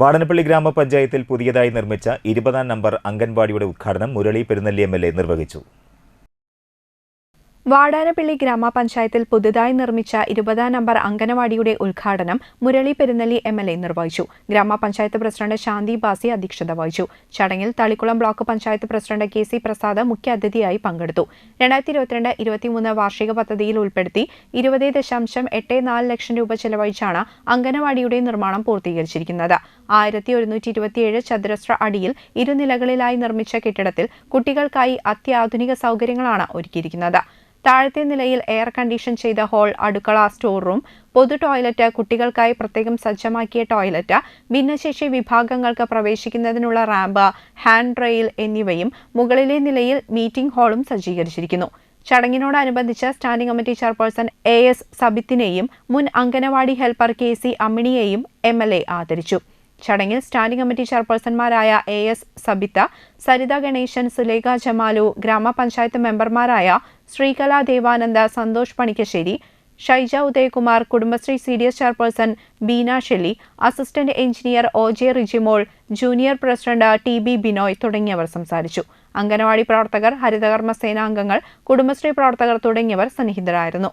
വാടനപ്പള്ളി ഗ്രാമപഞ്ചായത്തിൽ പുതിയതായി നിർമ്മിച്ച ഇരുപതാം നമ്പർ അംഗൻവാടിയുടെ ഉദ്ഘാടനം Murali Perunnalli M L A നിർവഹിച്ചു. വാടാനപ്പള്ളി ഗ്രാമപഞ്ചായത്തിൽ പുതുതായി നിർമ്മിച്ച ഇരുപതാം നമ്പർ അംഗനവാടിയുടെ ഉദ്ഘാടനം Murali Perunnalli M L A നിർവഹിച്ചു. ഗ്രാമപഞ്ചായത്ത് പ്രസിഡന്റ് ശാന്തി ബാസി അധ്യക്ഷത വഹിച്ചു. ചടങ്ങിൽ Thalikkulam block panchayat president K C Prasad മുഖ്യാതിഥിയായി പങ്കെടുത്തു. രണ്ടായിരത്തി ഇരുപത്തിരണ്ട് ഇരുപത്തിമൂന്ന് വാർഷിക പദ്ധതിയിൽ ഉൾപ്പെടുത്തി ഇരുപത് ദശാംശം എട്ട് നാല് ലക്ഷം രൂപ ചെലവഴിച്ചാണ് അംഗനവാടിയുടെ നിർമ്മാണം പൂർത്തീകരിച്ചിരിക്കുന്നത്. ആയിരത്തി ഒരുന്നൂറ്റി ഇരുപത്തിയേഴ് ചതുരശ്ര അടിയിൽ ഇരുനിലകളിലായി നിർമ്മിച്ച കെട്ടിടത്തിൽ കുട്ടികൾക്കായി അത്യാധുനിക സൗകര്യങ്ങളാണ് ഒരുക്കിയിരിക്കുന്നത്. താഴത്തെ നിലയിൽ എയർ കണ്ടീഷൻ ചെയ്ത ഹാൾ അടുക്കള സ്റ്റോർ റൂം പൊതു ടോയ്ലറ്റ് കുട്ടികൾക്കായി പ്രത്യേകം സജ്ജമാക്കിയ ടോയ്ലറ്റ് ഭിന്നശേഷി വിഭാഗങ്ങൾക്ക് പ്രവേശിക്കുന്നതിനുള്ള റാമ്പ് ഹാൻഡ് റെയിൽ എന്നിവയും മുകളിലെ നിലയിൽ മീറ്റിംഗ് ഹാളും സജ്ജീകരിച്ചിരിക്കുന്നു. ചടങ്ങിനോടനുബന്ധിച്ച് standing committee chairperson A S സബിത്തിനെയും മുൻ അംഗനവാടി ഹെൽപ്പർ കെ സി അമ്മിണിയെയും എം എൽ എ ആദരിച്ചു. ചടങ്ങിൽ സ്റ്റാൻഡിംഗ് കമ്മിറ്റി ചെയർപേഴ്സൺമാരായ എ എസ് സബിത സരിത ഗണേശൻ സുലേഖ ജമാലു ഗ്രാമപഞ്ചായത്ത് മെമ്പർമാരായ Sreekala Devananda Santhosh Panikkassery Shaija Udayakumar Kudumbashree C D S chairperson Beena Shelly assistant engineer O J Rijimol junior president T B Binoy തുടങ്ങിയവർ സംസാരിച്ചു. അംഗനവാടി പ്രവർത്തകർ ഹരിതകർമ്മ സേനാംഗങ്ങൾ കുടുംബശ്രീ പ്രവർത്തകർ തുടങ്ങിയവർ സന്നിഹിതരായിരുന്നു.